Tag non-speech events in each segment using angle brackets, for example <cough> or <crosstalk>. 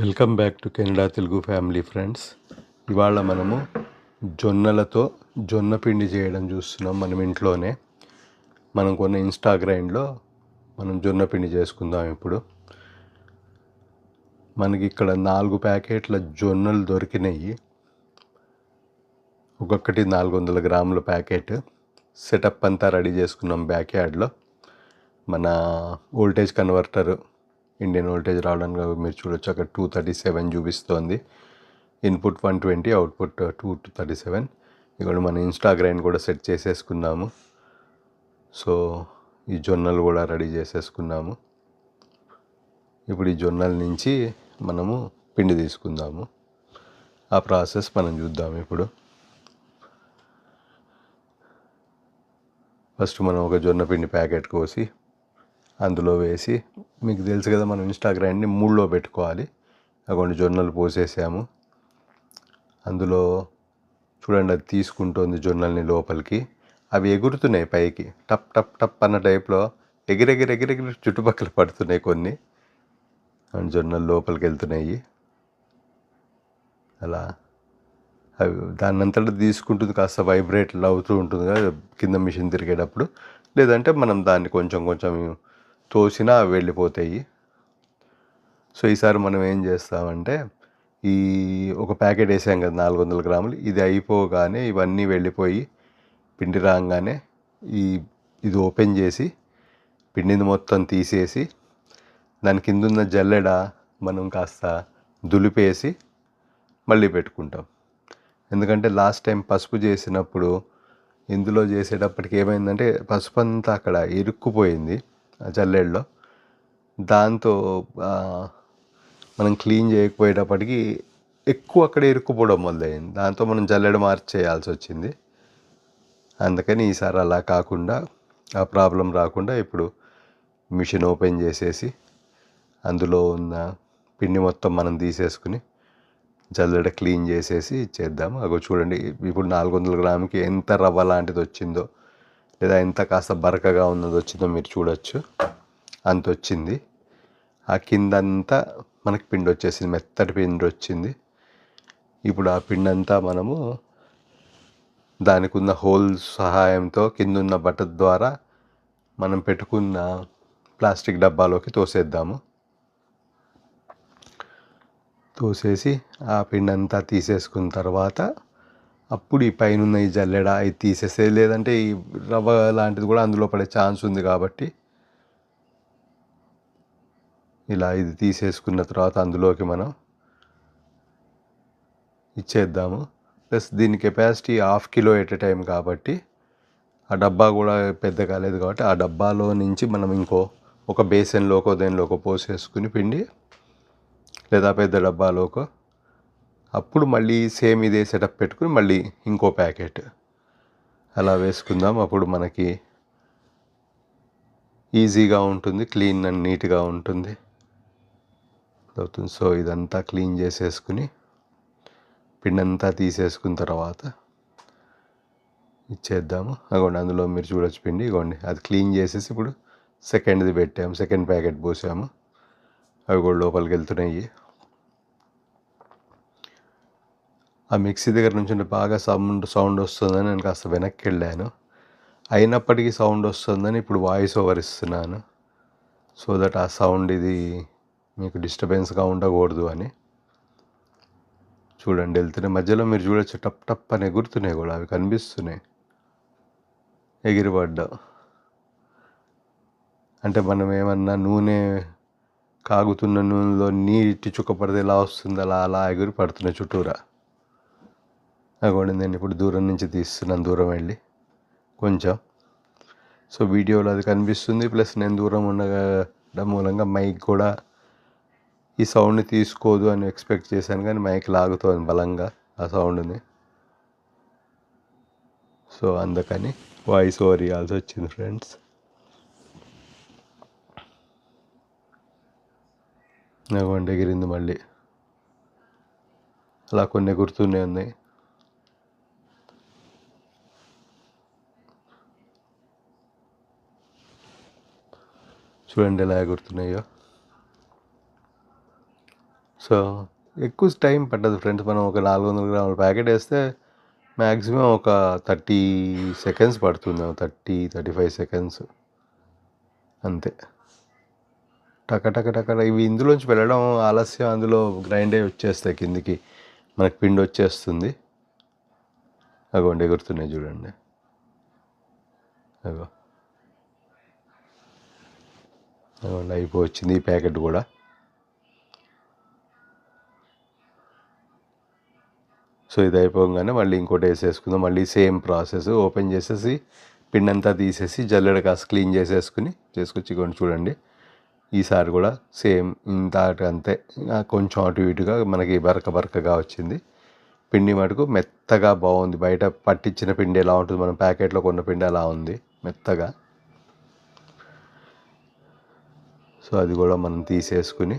Welcome back to Canada Telugu family friends. ఇవాళ మనము జొన్నలతో జొన్న పిండి చేయడం చూస్తున్నాం మనం ఇంట్లోనే. మనం కొన్న ఇన్స్టాగ్రామ్లో మనం జొన్న పిండి చేసుకుందాం ఇప్పుడు. మనకి ఇక్కడ నాలుగు ప్యాకెట్ల జొన్నలు దొరికినాయి. ఒక్కొక్కటి నాలుగు వందల గ్రాముల ప్యాకెట్. సెటప్ అంతా రెడీ చేసుకున్నాం బ్యాక్ యార్డ్లో మన వోల్టేజ్ కన్వర్టర్ ఇండియన్ వోల్టేజ్ రావడానికి మీరు చూడొచ్చు. అక్కడ టూ థర్టీ సెవెన్ చూపిస్తోంది. Input one twenty output two two thirty seven ఇక్కడ మన ఇన్స్టాగ్రామ్ కూడా సెట్ చేసేసుకున్నాము సో ఈ జొన్నలు కూడా రెడీ చేసేసుకున్నాము ఇప్పుడు ఈ జొన్నల నుంచి మనము పిండి తీసుకుందాము. ఆ ప్రాసెస్ మనం చూద్దాం ఇప్పుడు. ఫస్ట్ మనం ఒక జొన్న పిండి ప్యాకెట్ కోసి అందులో వేసి మీకు తెలుసు కదా మనం ఇన్స్టాగ్రామ్ని మూడులో పెట్టుకోవాలి. అటువంటి జొన్నలు పోసేసాము. అందులో చూడండి అది తీసుకుంటుంది జొన్నల్ని లోపలికి. అవి ఎగురుతున్నాయి పైకి. టప్ టప్ టప్ అన్న టైప్లో ఎగిరెగిరి ఎగిరెగిరి చుట్టుపక్కల పడుతున్నాయి కొన్ని. అండ్ జొన్నలు లోపలికి వెళ్తున్నాయి. అలా అవి దాన్నంతటా తీసుకుంటుంది కాస్త వైబ్రేట్ అవుతూ ఉంటుంది కదా కింద మిషన్ తిరిగేటప్పుడు. లేదంటే మనం దాన్ని కొంచెం కొంచెం తోసినా అవి వెళ్ళిపోతాయి. సో ఈసారి మనం ఏం చేస్తామంటే ఈ ఒక ప్యాకెట్ వేసాం కదా నాలుగు వందల గ్రాములు. ఇది అయిపోగానే ఇవన్నీ వెళ్ళిపోయి పిండి రాగానే ఈ ఇది ఓపెన్ చేసి పిండిని మొత్తం తీసేసి దాని కింద ఉన్న జల్లెడ మనం కాస్త దులిపేసి మళ్ళీ పెట్టుకుంటాం. ఎందుకంటే లాస్ట్ టైం పసుపు చేసినప్పుడు ఇందులో చేసేటప్పటికి ఏమైందంటే పసుపు అంతా అక్కడ ఇరుక్కుపోయింది. జల్లెడలో దాంతో మనం క్లీన్ చేయకపోయేటప్పటికి ఎక్కువ అక్కడ ఇరుక్కుపోవడం మొదలైంది. దాంతో మనం జల్లెడ మార్చి చేయాల్సి వచ్చింది. అందుకని ఈసారి అలా కాకుండా ఆ ప్రాబ్లం రాకుండా ఇప్పుడు మిషన్ ఓపెన్ చేసేసి అందులో ఉన్న పిండి మొత్తం మనం తీసేసుకుని జల్లెడ క్లీన్ చేసేసి చేద్దాం అగో చూడండి ఇప్పుడు నాలుగు వందల గ్రాముకి ఎంత రవ్వ లాంటిది వచ్చిందో లేదా ఎంత కాస్త బరకగా ఉన్నది వచ్చిందో మీరు చూడొచ్చు. అంత వచ్చింది. ఆ కిందంతా మనకి పిండి వచ్చేసింది మెత్తటి పిండి వచ్చింది. ఇప్పుడు ఆ పిండి అంతా మనము దానికి ఉన్న హోల్ సహాయంతో కింద ఉన్న బట్ట ద్వారా మనం పెట్టుకున్న ప్లాస్టిక్ డబ్బాలోకి తోసేద్దాము. తోసేసి ఆ పిండి అంతా తీసేసుకున్న తర్వాత అప్పుడు ఈ పైన ఈ జల్లెడ ఇది తీసేసే లేదంటే ఈ రవ్వ లాంటిది కూడా అందులో పడే ఛాన్స్ ఉంది కాబట్టి ఇలా ఇది తీసేసుకున్న తర్వాత అందులోకి మనం ఇచ్చేద్దాము. ప్లస్ దీని capacity half kilo at a time కాబట్టి ఆ డబ్బా కూడా పెద్ద కాలేదు కాబట్టి ఆ డబ్బాలో నుంచి మనం ఇంకో ఒక బేసన్లోకో దేనిలోకో పోసేసుకుని పిండి లేదా పెద్ద డబ్బాలోకో అప్పుడు మళ్ళీ సేమ్ ఇదే సెటప్ పెట్టుకుని మళ్ళీ ఇంకో ప్యాకెట్. అలా వేసుకుందాం. అప్పుడు మనకి ఈజీగా ఉంటుంది క్లీన్ అండ్ నీట్గా ఉంటుంది. అవుతుంది. సో ఇదంతా క్లీన్ చేసేసుకుని పిండంతా తీసేసుకున్న తర్వాత ఇచ్చేద్దాము. అగోండి అందులో మీరు చూడొచ్చు పిండి. ఇగోండి అది క్లీన్ చేసేసి ఇప్పుడు సెకండ్ది పెట్టాము. సెకండ్ ప్యాకెట్ పోసాము. అవి కూడా లోపలికి వెళ్తున్నాయి. ఆ మిక్సీ దగ్గర నుంచి బాగా సౌండ్ సౌండ్ వస్తుందని నేను కాస్త వెనక్కి వెళ్ళాను. అయినప్పటికీ సౌండ్ వస్తుందని ఇప్పుడు వాయిస్ ఓవర్ ఇస్తున్నాను. సో దట్ ఆ సౌండ్ ఇది మీకు డిస్టర్బెన్స్గా ఉండకూడదు అని. చూడండి వెళ్తున్నాయి మధ్యలో మీరు చూడొచ్చు టప్ టప్ అని ఎగురుతున్నాయి కూడా అవి కనిపిస్తున్నాయి. ఎగిరిపడ్డా. అంటే మనం ఏమన్నా నూనె కాగుతున్న నూనెలో నీటి చుక్క పడితే ఎలా వస్తుంది? అలా అలా ఎగురు పడుతున్నాయి చుట్టూరా. అగోండి నేను ఇప్పుడు దూరం నుంచి తీస్తున్నాను దూరం వెళ్ళి కొంచెం. సో వీడియోలో అది కనిపిస్తుంది. ప్లస్ నేను దూరం ఉండడం మూలంగా మైక్ కూడా ఈ సౌండ్ని తీసుకోదు అని ఎక్స్పెక్ట్ చేశాను. కానీ మైక్ లాగుతోంది బలంగా ఆ సౌండ్ని. సో అందుకని వాయిస్ ఓవర్ ఇవ్వాల్సి వచ్చింది ఫ్రెండ్స్. నాకు ఎగిరింది మళ్ళీ. అలా కొన్ని గుర్తూనే ఉన్నాయి. చూడండి ఎలా ఎగురుతున్నాయో. సో ఎక్కువ టైం పట్టదు ఫ్రెండ్స్ మనం ఒక నాలుగు వందల గ్రాముల ప్యాకెట్ వేస్తే మ్యాక్సిమం ఒక థర్టీ సెకండ్స్ పడుతుంది థర్టీ థర్టీ ఫైవ్ సెకండ్స్. అంతే. టక టక టక ఇవి ఇందులోంచి వెళ్ళడం ఆలస్యం అందులో గ్రైండ్ అయ్యి వచ్చేస్తాయి కిందికి. మనకి పిండి వచ్చేస్తుంది. అగోండి ఎగురుతున్నాయి చూడండి. అగో. అగోండి అయిపోవచ్చింది ఈ ప్యాకెట్ కూడా. సో ఇది అయిపోగానే మళ్ళీ ఇంకోటి వేసేసుకుందాం. మళ్ళీ సేమ్ ప్రాసెస్ ఓపెన్ చేసేసి పిండి అంతా తీసేసి జల్లెడ కాస్త క్లీన్ చేసేసుకుని చేసుకొచ్చి కొన్ని చూడండి. ఈసారి కూడా సేమ్ ఇంత అంతే. ఇంకా కొంచెం అటు ఇటుగా మనకి బరక బరకగా వచ్చింది. పిండి మటుకు మెత్తగా బాగుంది. బయట పట్టించిన పిండి ఎలా ఉంటుంది మనం ప్యాకెట్లో కొన్న పిండి అలా ఉంది. మెత్తగా. సో అది కూడా మనం తీసేసుకుని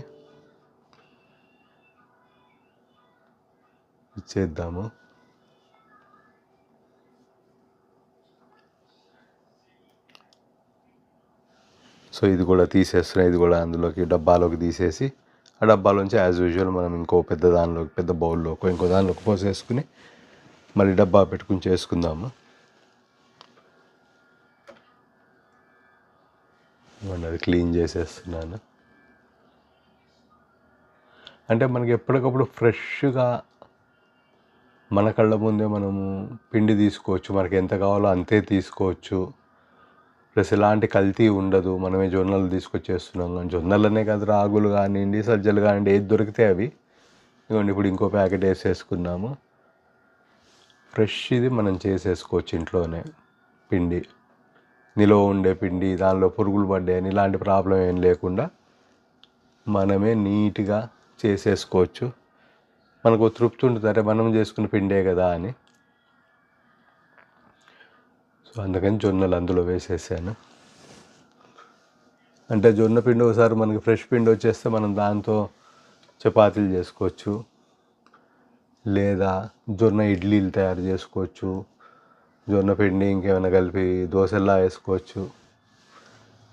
ఇచ్చేద్దాము. సో ఇది కూడా తీసేస్తున్నాయి ఇది కూడా అందులోకి డబ్బాలోకి తీసేసి ఆ డబ్బాలోంచి యాజ్ యూజువల్ మనం ఇంకో పెద్ద దానిలోకి పెద్ద బౌల్లోకి ఇంకో దానిలోకి పోసేసుకుని మళ్ళీ డబ్బా పెట్టుకుని చేసుకుందాము. అది క్లీన్ చేసేస్తున్నాను. అంటే మనకి ఎప్పటికప్పుడు ఫ్రెష్గా మన కళ్ళ ముందే మనము పిండి తీసుకోవచ్చు మనకి ఎంత కావాలో అంతే తీసుకోవచ్చు. ప్లస్ ఎలాంటి కల్తీ ఉండదు మనమే జొన్నలు తీసుకొచ్చేస్తున్నాం కానీ జొన్నలనే కాదు రాగులు కానివ్వండి సజ్జలు కానివ్వండి ఏది దొరికితే అవి. ఇదిగోండి ఇప్పుడు ఇంకో ప్యాకెట్ వేసేసుకున్నాము. ఫ్రెష్ ఇది మనం చేసేసుకోవచ్చు ఇంట్లోనే పిండి. నిలువ ఉండే పిండి దానిలో పురుగులు పడ్డాయని ఇలాంటి ప్రాబ్లం ఏం లేకుండా మనమే నీట్గా చేసేసుకోవచ్చు. మనకు తృప్తి ఉంటుంది. అరే మనం చేసుకున్న పిండే కదా అని. సో అందుకని జొన్నలు అందులో వేసేసాను. అంటే జొన్న పిండి ఒకసారి మనకి ఫ్రెష్ పిండి వచ్చేస్తే మనం దాంతో చపాతీలు చేసుకోవచ్చు. లేదా జొన్న ఇడ్లీలు తయారు చేసుకోవచ్చు. జొన్న పిండి ఇంకేమైనా కలిపి దోశల్లా వేసుకోవచ్చు.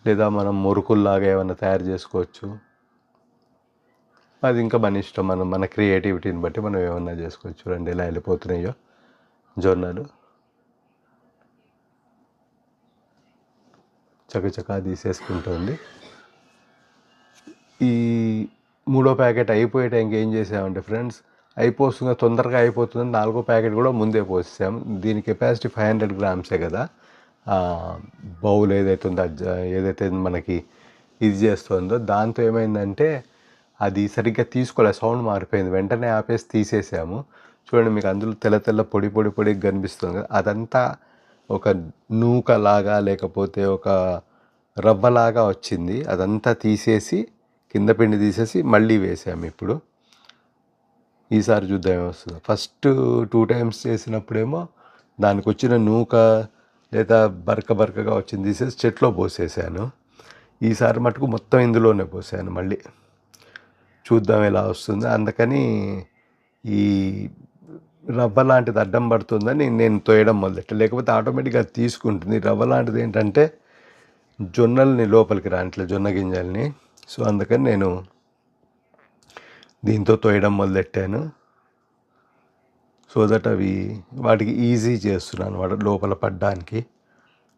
లేదా మనం మురుకుల్లాగా ఏమైనా తయారు చేసుకోవచ్చు. అది ఇంకా మన ఇష్టం. మనం మన క్రియేటివిటీని బట్టి మనం ఏమన్నా చేసుకోవచ్చు. చూడండి ఎలా వెళ్ళిపోతున్నాయో జొన్నలు. చకచకా తీసేసుకుంటుంది ఈ మూడో ప్యాకెట్ అయిపోయే టైంకి ఏం చేసామంటే ఫ్రెండ్స్ అయిపోతుంది తొందరగా అయిపోతుంది నాలుగో ప్యాకెట్ కూడా ముందే పోసాము దీని కెపాసిటీ ఫైవ్ హండ్రెడ్ గ్రామ్సే కదా. బౌల్ ఏదైతే ఉందో ఏదైతే మనకి ఇది చేస్తుందో దాంతో ఏమైందంటే అది సరిగ్గా తీసుకోలే సౌండ్ మారిపోయింది. వెంటనే ఆపేసి తీసేసాము. చూడండి మీకు అందులో తెల్ల తెల్ల పొడి పొడి పొడి కనిపిస్తుంది కదా. అదంతా ఒక నూకలాగా లేకపోతే ఒక రవ్వలాగా వచ్చింది. అదంతా తీసేసి కింద పిండి తీసేసి మళ్ళీ వేసాము ఇప్పుడు. ఈసారి చూద్దాం వస్తుంది ఫస్ట్ టూ టైమ్స్ చేసినప్పుడేమో దానికి వచ్చిన నూక లేదా బరక బరకగా వచ్చింది తీసేసి చెట్లో పోసేసాను. ఈసారి మటుకు మొత్తం ఇందులోనే పోసాను మళ్ళీ. చూద్దాం ఎలా వస్తుందో. అందుకని ఈ రవ్వ లాంటిది అడ్డం పడుతుందని నేను తోయడం మొదలెట్ట. లేకపోతే ఆటోమేటిక్గా తీసుకుంటుంది. రవ్వ లాంటిది ఏంటంటే జొన్నల్ని లోపలికి రాంట్లే జొన్న గింజల్ని. సో అందుకని నేను దీంతో తోయడం మొదలెట్టాను. సో దట్ అవి వాటికి ఈజీ చేస్తున్నాను వాటి లోపల పడ్డానికి.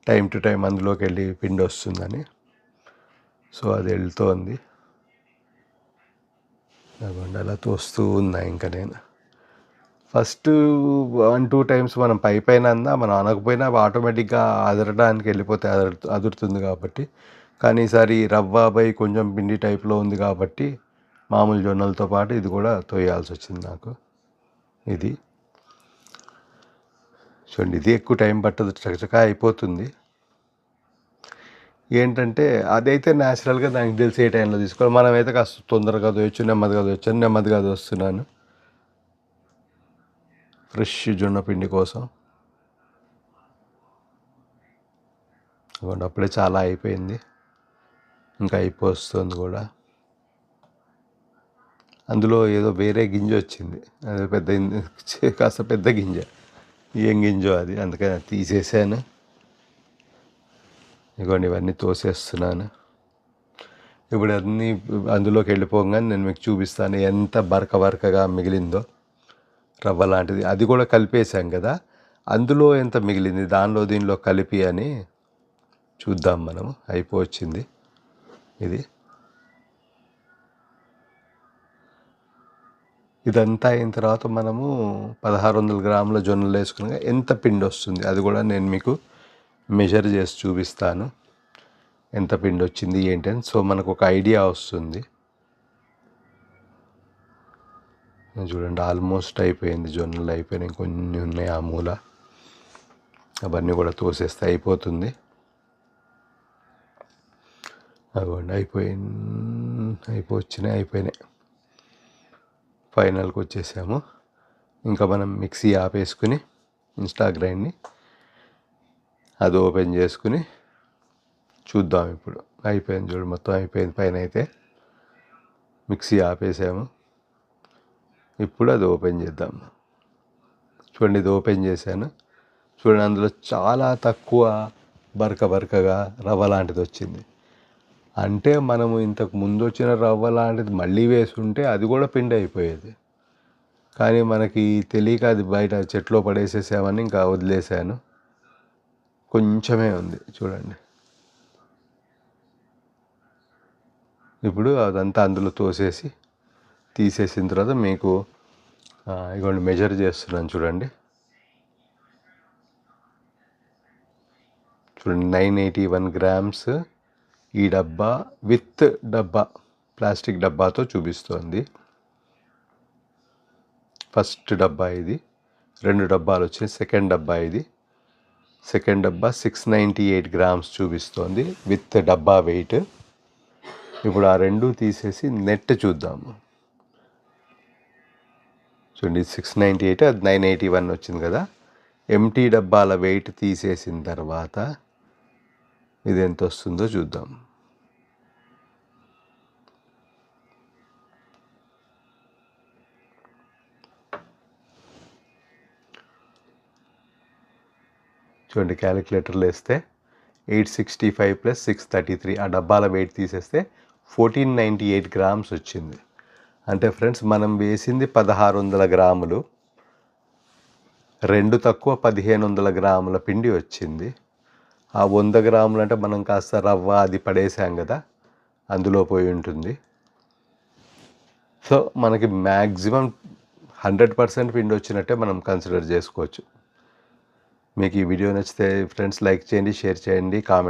టైం టు టైం అందులోకి వెళ్ళి పిండి వస్తుందని. సో అది వెళ్తోంది. అదిగోండి అలా తోస్తూ ఉన్నా ఇంకా నేను. ఫస్ట్ వన్ టూ టైమ్స్ మనం పై పైన అందా మనం అనకపోయినా ఆటోమేటిక్గా అదరడానికి వెళ్ళిపోతే అదరు అదురుతుంది కాబట్టి. కానీ ఈసారి రవ్వ బై కొంచెం పిండి టైప్లో ఉంది కాబట్టి మామూలు జొన్నలతో పాటు ఇది కూడా తోయాల్సి వచ్చింది నాకు. ఇది. చూడండి ఇది ఎక్కువ టైం పట్టదు చకచకా అయిపోతుంది. ఏంటంటే అదైతే న్యాచురల్గా దానికి తెలిసి ఏ టైంలో తీసుకోవాలి. మనమైతే కాస్త తొందరగా దోయచ్చు నెమ్మదిగా దోయచ్చు నెమ్మదిగా దోస్తున్నాను ఫ్రెష్ జొన్న పిండి కోసం. అప్పుడే చాలా అయిపోయింది. ఇంకా అయిపోతుంది కూడా. అందులో ఏదో వేరే గింజ వచ్చింది. అది పెద్ద <laughs> కాస్త పెద్ద గింజ. ఏం గింజో అది. అందుకని తీసేసాను. ఇదిగోండి ఇవన్నీ తోసేస్తున్నాను. ఇప్పుడు అన్నీ అందులోకి వెళ్ళిపోగానే నేను మీకు చూపిస్తాను ఎంత బరక బరకగా మిగిలిందో. రవ్వ లాంటిది. అది కూడా కలిపేసాం కదా. అందులో ఎంత మిగిలింది? దానిలో దీనిలో కలిపి అని చూద్దాం మనము. అయిపోవచ్చింది. ఇది. ఇదంతా అయిన తర్వాత మనము పదహారు వందల గ్రాముల జొన్నలు వేసుకున్నాక ఎంత పిండి వస్తుంది అది కూడా నేను మీకు మెజర్ చేసి చూపిస్తాను. ఎంత పిండి వచ్చింది ఏంటి అని. సో మనకు ఒక ఐడియా వస్తుంది. చూడండి ఆల్మోస్ట్ అయిపోయింది. జొన్నలు అయిపోయినాయి కొన్ని ఉన్నాయి ఆ మూల. అవన్నీ కూడా తోసేస్తే అయిపోతుంది. అవ్వండి అయిపోయి అయిపోవచ్చినాయి అయిపోయినాయి. ఫైనల్కి వచ్చేసాము. ఇంకా మనం మిక్సీ ఆపేసుకుని ఇన్స్టా గ్రైండ్ని అది ఓపెన్ చేసుకుని చూద్దాం ఇప్పుడు. అయిపోయింది చూడు మొత్తం అయిపోయింది పైన అయితే. మిక్సీ ఆపేసాము. ఇప్పుడు అది ఓపెన్ చేద్దాం. చూడండి ఇది ఓపెన్ చేశాను. చూడండి అందులో చాలా తక్కువ బరక బరకగా రవ్వ లాంటిది వచ్చింది. అంటే మనము ఇంతకు ముందు వచ్చిన రవ్వ లాంటిది మళ్ళీ వేసుంటే అది కూడా పిండి అయిపోయేది. కానీ మనకి తెలియక అది బయట చెట్లో పడేసేసామని ఇంకా వదిలేసాను. కొంచెమే ఉంది చూడండి. ఇప్పుడు అదంతా అందులో తోసేసి తీసేసిన తర్వాత మీకు ఇగోండి మెజర్ చేస్తున్నాను చూడండి. చూడండి నైన్ ఎయిటీ వన్ గ్రామ్స్ ఈ డబ్బా విత్ డబ్బా ప్లాస్టిక్ డబ్బాతో చూపిస్తోంది. ఫస్ట్ డబ్బా ఇది రెండు డబ్బాలు వచ్చాయి. సెకండ్ డబ్బా ఇది సెకండ్ డబ్బా సిక్స్ నైంటీ ఎయిట్ గ్రామ్స్ చూపిస్తోంది విత్ డబ్బా వెయిట్. ఇప్పుడు ఆ రెండు తీసేసి నెట్ చూద్దాము చూడండి సిక్స్ నైంటీ ఎయిట్ అది నైన్ ఎయిటీ వన్ వచ్చింది కదా. ఎంటీ డబ్బాల వెయిట్ తీసేసిన తర్వాత ఇది ఎంత వస్తుందో చూద్దాం. చూడండి క్యాలిక్యులేటర్లో వేస్తే eight sixty five plus six thirty three. ఆ డబ్బాల వెయిట్ తీసేస్తే ఫోర్టీన్ నైంటీ ఎయిట్ గ్రామ్స్ వచ్చింది. అంటే ఫ్రెండ్స్ మనం వేసింది పదహారు వందల గ్రాములు. రెండు తక్కువ పదిహేను వందల గ్రాముల పిండి వచ్చింది. ఆ వంద గ్రాములు అంటే మనం కాస్త రవ్వ అది పడేసాం కదా అందులో పోయి ఉంటుంది. సో మనకి మ్యాక్సిమం హండ్రెడ్ పర్సెంట్ పిండి వచ్చినట్టే మనం కన్సిడర్ చేసుకోవచ్చు. మీకు ఈ వీడియో నచ్చితే ఫ్రెండ్స్ లైక్ చేయండి షేర్ చేయండి కామెంట్